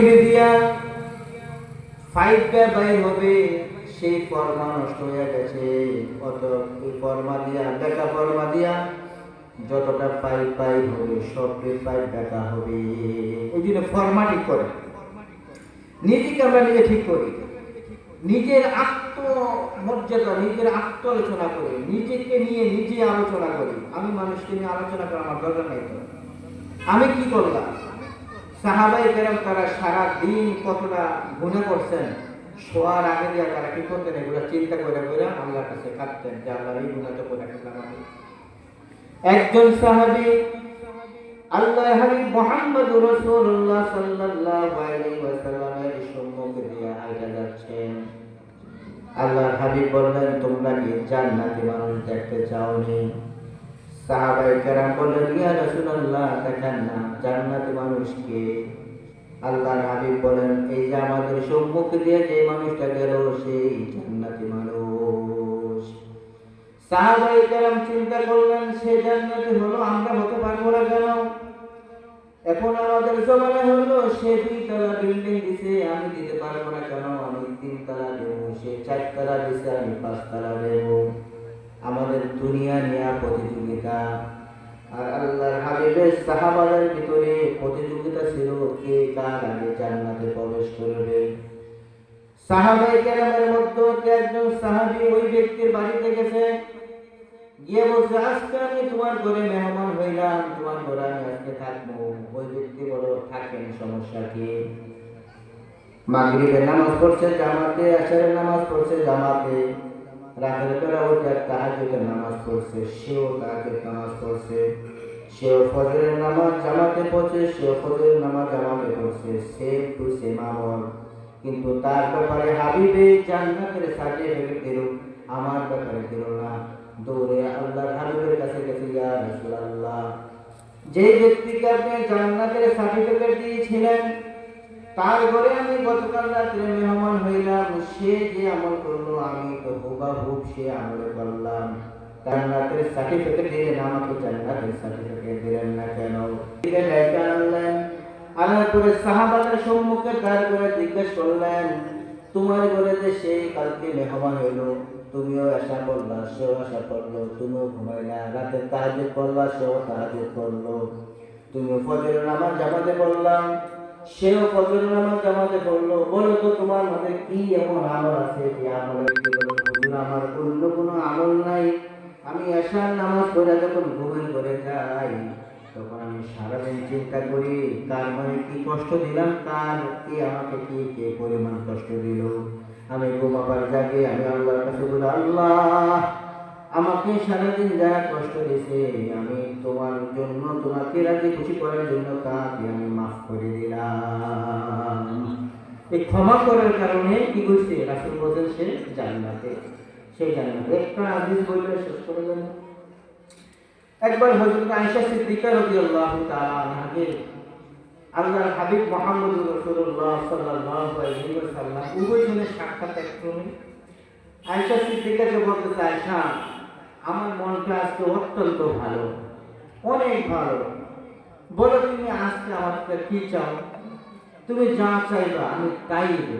TV দিয়া five by হবে, সেই ফর্মা নষ্ট হয়ে গেছে। অত এই ফর্মা দিয়া দেখা ফর্মা দিয়া যতটা ফাইভ ফাইভ হবে সবটি ফাইভ দেখা হবে। এই জন্য ফর্মা ঠিক করে। নিজেকে আমরা নিজে ঠিক করি। নিজের আত্মমর্যাদা, নিজের আত্ম আলোচনা করি। নিজেকে নিয়ে নিজে আলোচনা করি। আমি মানুষকে নিয়ে আলোচনা করা আমার দরকার নাই আমি কি করলাম? তারা সারা দিন কতটা গুণে করছেন? শোয়ার আগে দিয়ে তারা কি করতেন? এগুলো চিন্তা করে করে আল্লাহর কাছে কাঁদতেন যে আল্লাহ এই গুণা তো করে একজন সাহাবি আল্লাহ হাবিব মোহাম্মদ রাসূলুল্লাহ সাল্লাল্লাহু আলাইহি ওয়াসাল্লামের সম্মুখে দিয়ে হাইটা যাচ্ছেন। হাবিব বললেন, তোমরা কি জান্নাতি মানুষ দেখতে চাওনি? সাহাবাই কেরাম বললেন, ইয়া রাসূলুল্লাহ, দেখেন না, জান্নাতি মানুষকে আল্লাহর হাবিব বলেন, এই যে আমাদের সম্মুখে দিয়ে যে মানুষটা গেল, সেই জান্নাতি মানুষ। সাহাবাই কেরাম চিন্তা করলেন, সে জান্নাতি হলো, আমরা হতে পারব না কেন? এখন আমাদের জমানা হলো, সে দুই তলা বিল্ডিং দিছে, আমি দিতে পারব না কেন? আমি তিন তলা দেবো, সে চার তলা দিছে, আমি পাঁচ তলা দেবো। আমাদের দুনিয়া নেওয়া প্রতিযোগিতা। আর আল্লাহর হাবিবের সাহাবাদের ভিতরে প্রতিযোগিতা ছিল কে কার আগে জান্নাতে প্রবেশ করবে। সাহাবাই কেরামের মধ্যে একজন সাহাবি ওই ব্যক্তির বাড়িতে গেছে। গিয়ে বলছে, আজকে আমি তোমার ঘরে মেহমান হইলাম, তোমার ঘরে আমি আজকে থাকব। ওই ব্যক্তি বলো থাকেন, সমস্যা কি? মাগরিবের নামাজ পড়ছে, জামাতে আশারের নামাজ পড়ছে, জামাতে। রাতের বেলা ওইটা তাহাজুদের নামাজ পড়ছে সেও তাহাজুদ নামাজ পড়ছে সেও ফজরের নামাজ জামাতে পড়ছে সেও ফজরের নামাজ জামাতে পড়ছে সেম টু সেম আমল কিন্তু তার ব্যাপারে হাবিবে জান্নাতের সার্টিফিকেট দিল আমার ব্যাপারে দিল না দৌড়ে আল্লাহর হাবিবের কাছে গেছে ইয়া রাসূলুল্লাহ যে ব্যক্তিকে আপনি জান্নাতের সার্টিফিকেট দিয়েছিলেন তার ঘরে আমি গতকাল রাত্রে মেহমান হইলাম সে যে আমল করল, আমি তো হুবাহুব সে আমল করলাম। জান্নাতের সার্টিফিকেট দিলেন আমাকে জান্নাতের সার্টিফিকেট দিলেন না কেন? দিলেন এটা আনলেন, আনার পরে সাহাবাদের সম্মুখে তার করে জিজ্ঞেস করলেন, তোমার ঘরে যে সেই কালকে মেহমান হইল, তুমিও আশা করলা সেও আশা করল, তুমিও ঘুমাইলা রাতে তাহাজুদ করলা সেও তাহাজুদ করল তুমি ফজরের নামাজ জামাতে পড়লাম সেও ফজরের নামাজ জামাতে পড়ল বলো তো তোমার মধ্যে কি এমন আমল আছে যে বলো? হুজুর, আমার অন্য কোনো আমল নাই। আমি আশার নামাজ পড়ে যখন ঘুমের করে যাই, তখন আমি সারাদিন চিন্তা করি কার মানে কি কষ্ট দিলাম? কার কি আমাকে কি, কে পরিমাণ কষ্ট দিল? আমি ঘুমাবার জাগে আমি আল্লাহর কাছে বলি, আল্লাহ আমাকে সারাদিন যারা কষ্ট দিয়েছে, আমি তোমার জন্য, তোমাকে রাজি খুশি করার জন্য তাকে আমি মাফ করে দিলাম। এই ক্ষমা করার কারণে কি করছে রাসুল বলছেন, সে জান্নাতে সেই জান্নাতে। একটা আদিস বইটা শেষ করে গেল একবার হযরত আয়েশা সিদ্দিকা রাদিয়াল্লাহু তাআলা আনহাকে আল্লাহর হাবিব মুহাম্মদ রাসূলুল্লাহ সাল্লাল্লাহু আলাইহি ওয়াসাল্লাম উভয়জনের সাক্ষাৎ একক্রমে আয়েশা সিদ্দিকাকে বলতে আয়েশা আমার মনটা আজকে অত্যন্ত ভালো। অনেক ভালো। বলো তুমি আজকে আমার কি চাও? তুমি যা চাইবা আমি তাই দেব।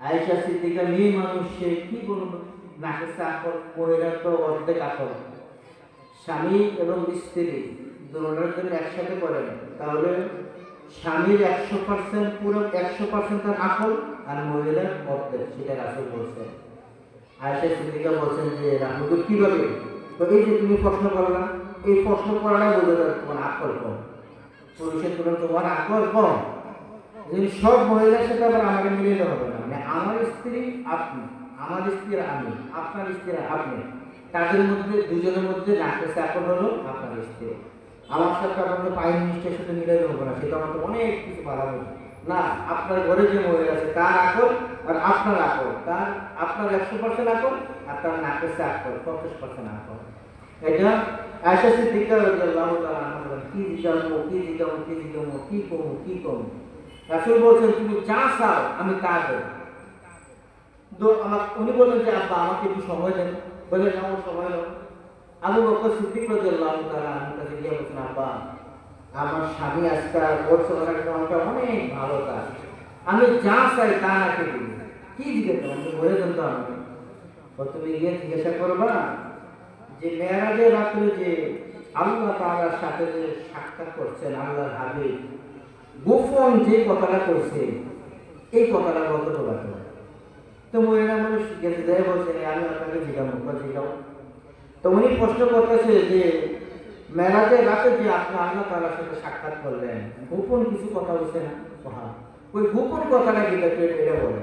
আয়েশা সিদ্দিকা মেয়ে মানুষ কি বলব? নাকে চাকর, মহিলা তো অর্ধেক আকর স্বামী এবং স্ত্রী দুজনের জন্য একসাথে করেন তাহলে স্বামীর একশো পার্সেন্ট পুরো একশো পার্সেন্ট তার আকল আর মহিলার অর্ধেক সেটা রাসুল বলছেন। আয়সা সিদ্দিকা বলছেন যে, রাহুল কীভাবে? তো এই যে তুমি প্রশ্ন করলা, এই প্রশ্ন করাটা বোঝা যায় তোমার আকল কম। পুরুষের তুলনায় তোমার আকল কম। যদি সব মহিলার সাথে আবার আমাকে মিলিয়ে হবে না। মানে আমার স্ত্রী আপনি, আমার স্ত্রী আমি, আপনার স্ত্রী আপনি, তাদের মধ্যে, দুজনের মধ্যে নাকের চাকর হলো আপনার স্ত্রী। আমার সাথে আপনার পাই মিনিস্টের সাথে মিলাইতে হবে না, সেটা আমার তো অনেক কিছু বাধা না, আপনার ঘরে যে মহিলা আছে, তার আকল আর আপনার তার আপনার একশো পার্সেন্ট আর তার পঞ্চাশ পার্সেন্ট এটা বলেন, কি কি কি কি কি তুমি যা চাও আমি তা তো আমার উনি বললেন যে আব্বা আমাকে একটু সময় দেন। বলে আমার সময় দাও। আবু গিয়ে আব্বা আমার স্বামী আজকাল আমাকে অনেক ভালো কাজ। আমি যা চাই তা নাকি দিবি কি জিজ্ঞেস করো আমি বলে দেন তো আমাকে ও তুমি গিয়ে জিজ্ঞাসা করবা যে মেয়েরাজের রাত্রে যে আল্লাহ তাআলার সাথে যে সাক্ষাৎ করছেন, আল্লাহর হাবিব, গোপন যে কথাটা করছে এই কথাটা বলতে তো তো মহিলা মানুষ গেছে দেয় বলছে আমি আপনাকে জিজ্ঞাসা করব জিজ্ঞাসা তো উনি প্রশ্ন করতেছে যে মেলাতে রাতে যে আপনি আল্লাহ তাআলার সাথে সাক্ষাৎ করলেন, গোপন কিছু কথা বলছে না? ওই গোপন কথাটা কিন্তু এটা বলে।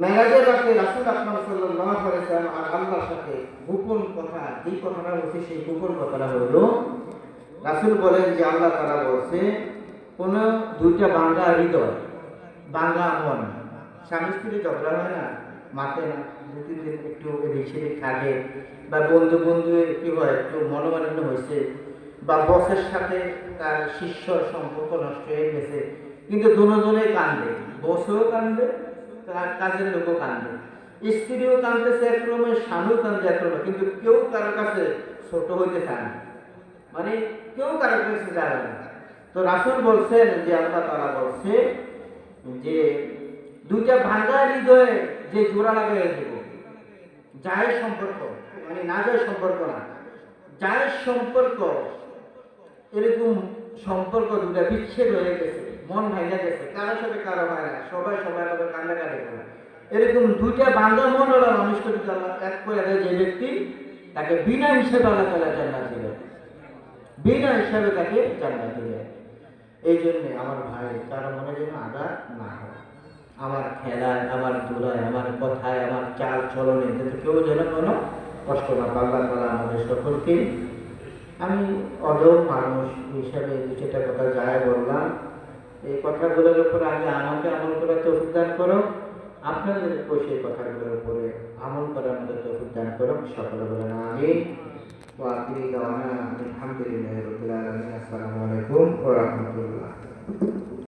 মেরাজের রাতে রাসুল আকরাম সাল্লাল্লাহু আলাইহি ওয়াসাল্লাম আর আল্লাহর সাথে গোপন কথা, যে কথাটা বলছে সেই গোপন কথাটা হলো, রাসুল বলেন যে আল্লাহ তাআলা বলছে, কোন দুইটা বাঙ্গা হৃদয় বাঙ্গা মন, স্বামী স্ত্রী ঝগড়া হয় না মাতে না দু তিন দিন একটু এদিক থাকে বা বন্ধু বন্ধু কি হয়, একটু মনোমালিন্য হয়েছে বা বসের সাথে তার শিষ্যর সম্পর্ক নষ্ট হয়ে গেছে, কিন্তু দুজনে কান্দে, বসেও কান্দে তার কাজের লোকও কান্দে স্ত্রীও কান্দতেছে একরকমের স্বামীও কান্দে একরকম কিন্তু কেউ কারোর কাছে ছোট হইতে চায় না। মানে কেউ কারোর কাছে যাবে না। তো রাসুল বলছেন যে, আল্লাহ তারা বলছে যে, দুইটা ভাঙ্গা হৃদয়ে যে জোড়া লাগাই দেব, যায়ের সম্পর্ক মানে না যায় সম্পর্ক না, যায়ের সম্পর্ক, এরকম সম্পর্ক দুটা বিচ্ছেদ হয়ে গেছে, মন ভাঙা গেছে। কারও সাথে কারও হয় না, সবাই সবাই এরকম দুইটা বান্ধা মন ওরা মানুষকে যদি আল্লাহ এক করে যে ব্যক্তি তাকে বিনা হিসেবে আল্লাহ তালা জান্নাত দিবে বিনা হিসাবে তাকে জান্নাত দিবে এই জন্যে আমার ভাই, কারও মনে যেন আঘাত না হয়। আমার খেলায় আমার দোলায়, আমার কথায়, আমার চাল চলনে যাতে কেউ যেন কোনো কষ্ট না পাল্লা পালা আমাদের সকলকে, আমি অদম মানুষ হিসাবে চারটা কথা যায় বললাম। এই কথাগুলোর উপর আগে আমাকে আমল করার তৌফিক দান করো। আপনাদের সেই কথাগুলোর উপরে আমল করার মতো তৌফিক দান করুন। সকলে বলেন আমি ওয়াকিরি দাওয়ানা আলহামদুলিল্লাহ রবিল আলমিন। আসসালামু আলাইকুম ওয়া রাহমাতুল্লাহ।